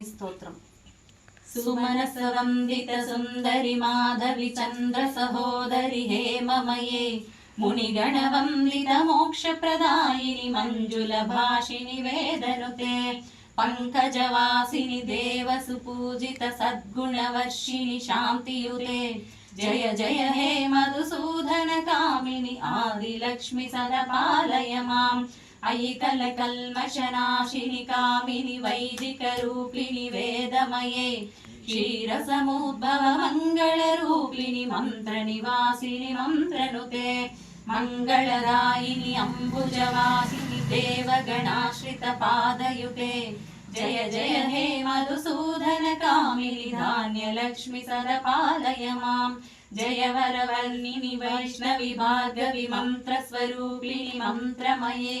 స్తోత్రం. సుమనసవందిత సుందరి మాధవి చంద్ర సహోదరి హేమమయే మునిగణవందిత మోక్ష ప్రదాయిని మంజుల భాషిని వేదనుతే పంకజవాసిని దేవసు పూజిత సద్గుణవర్షిణి శాంతియుతే జయ జయ హే మధుసూదన కామిని ఆదిలక్ష్మి సదపాలయ మాం అయి కల కల్మషనాశిని కామిని వైదిక రూపిణి వేదమయే. క్షీరసముద్భవ మంగళ రూపిణి మంత్ర నివాసిని మంత్రనుతే. మంగళదాయిని అంబుజవాసిని దేవగణాశ్రిత పాదయుతే జయ జయ హే మధుసూదన కామిని ధాన్యలక్ష్మి సదపాలయ మాం జయ వరవర్ణిని వైష్ణవి భార్గవి మంత్రస్వరూపిణి మంత్రమయే.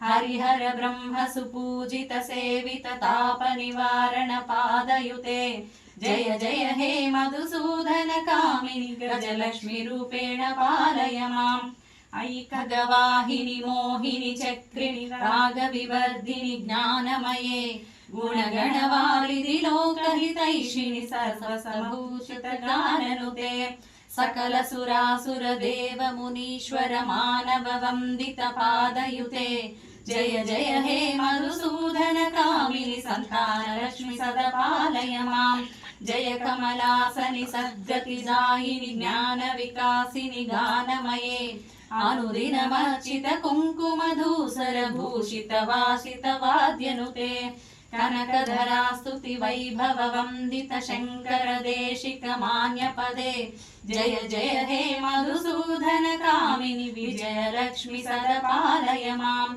ధైర్య లక్ష్మి సదపాలయ మాం జయ జయ దుర్గతి నాశిని కామిని సర్వఫల ప్రద శాస్త్రమయే రథ గజ తురగ పదాది సమావృత పరిజన మండిత లోకనుతే హరిహర బ్రహ్మ సుపూజిత సేవిత తాప నివారణ जय जय हे मधुसूदन कामिनि सन्तानलक्ष्मि सदपालय माम्। जय कमलासनि सद्गति जायिनि ज्ञानविकासिनि गानमये। अनुदिनमर्चित कुङ्कुमधूसरभूषितवासितवाद्यनुते कनकधरास्तुति वैभव वन्दित शङ्करदेशिकमान्यपदे जय जय हे मधुसूदन कामिनि विजयलक्ष्मि सदपालय माम्।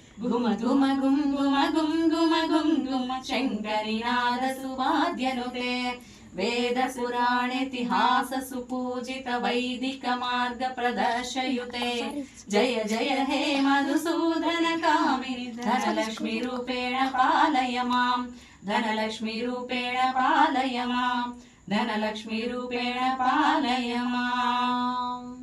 गुम गुम गुङ्गुम गुङ्गुम गुङ्गुम शङ्करिनादसुवाद्युके वेद पुराणेतिहासुपूजितवैदिकमार्गप्रदर्शयुते जय जय हे मधुसूदनकामिनि धनलक्ष्मीरूपेण पालय माम् धनलक्ष्मीरूपेण पालय माम् धनलक्ष्मीरूपेण पालय माम्